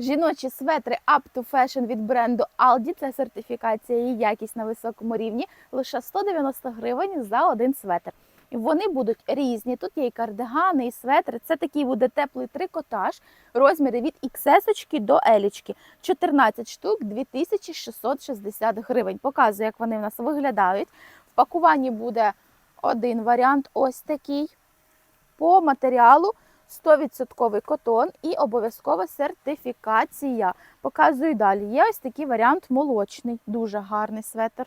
Жіночі светри Up to Fashion від бренду Aldi. Це сертифікація і якість на високому рівні. Лише 190 гривень за один светр. Вони будуть різні. Тут є і кардигани, і светри. Це такий буде теплий трикотаж. Розміри від XS до L. 14 штук 2660 гривень. Показую, як вони в нас виглядають. В пакуванні буде один варіант, ось такий. По матеріалу 100% котон і обов'язкова сертифікація. Показую далі. Є ось такий варіант молочний, дуже гарний светр.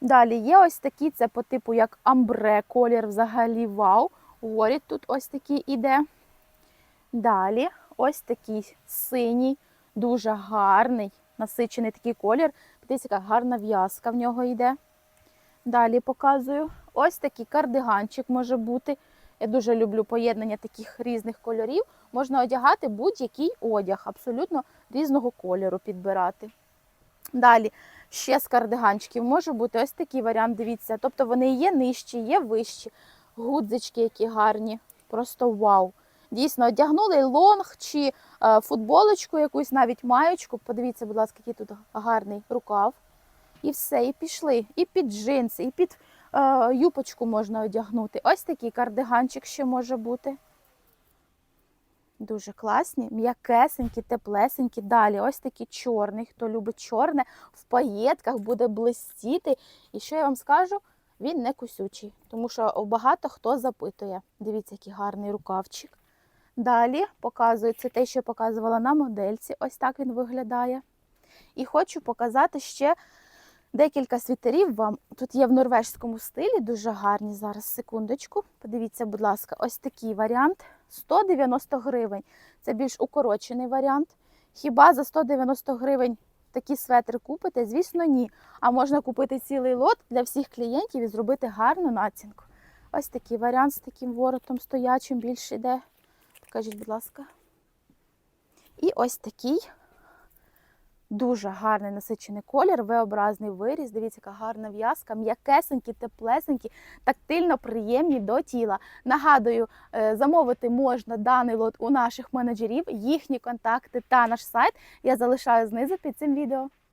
Далі є ось такі, це по типу як амбре, колір взагалі вау. Горіть тут ось такий іде. Далі ось такий синій, дуже гарний, насичений такий колір. Дивіться, яка гарна в'язка в нього йде. Далі показую. Ось такий кардиганчик може бути. Я дуже люблю поєднання таких різних кольорів. Можна одягати будь-який одяг, абсолютно різного кольору підбирати. Далі ще з кардиганчиків може бути ось такий варіант. Дивіться. Тобто вони є нижчі, є вищі. Гудзички, які гарні. Просто вау. Дійсно, одягнули лонг чи е, футболочку, якусь навіть маєчку. Подивіться, будь ласка, який тут гарний рукав. І все, і пішли. І під джинси, і під юпочку можна одягнути. Ось такий кардиганчик ще може бути. Дуже класні, м'якесенькі, теплесенькі. Далі ось такий чорний. Хто любить чорне, в паєтках буде блистіти. І що я вам скажу? Він не кусючий, тому що багато хто запитує. Дивіться, який гарний рукавчик. Далі показую це те, що я показувала на модельці. Ось так він виглядає. І хочу показати ще декілька світерів вам. Тут є в норвежському стилі, дуже гарні. Зараз секундочку. Подивіться, будь ласка, ось такий варіант. 190 гривень. Це більш укорочений варіант. Хіба за 190 гривень такі светри купите? Звісно, ні. А можна купити цілий лот для всіх клієнтів і зробити гарну націнку. Ось такий варіант з таким воротом стоячим більше йде. Покажіть, будь ласка. І ось такий дуже гарний насичений колір, V-образний виріз. Дивіться, яка гарна в'язка, м'якесенькі, теплесенькі, тактильно приємні до тіла. Нагадую, е, замовити можна даний лот у наших менеджерів, їхні контакти та наш сайт я залишаю знизу під цим відео.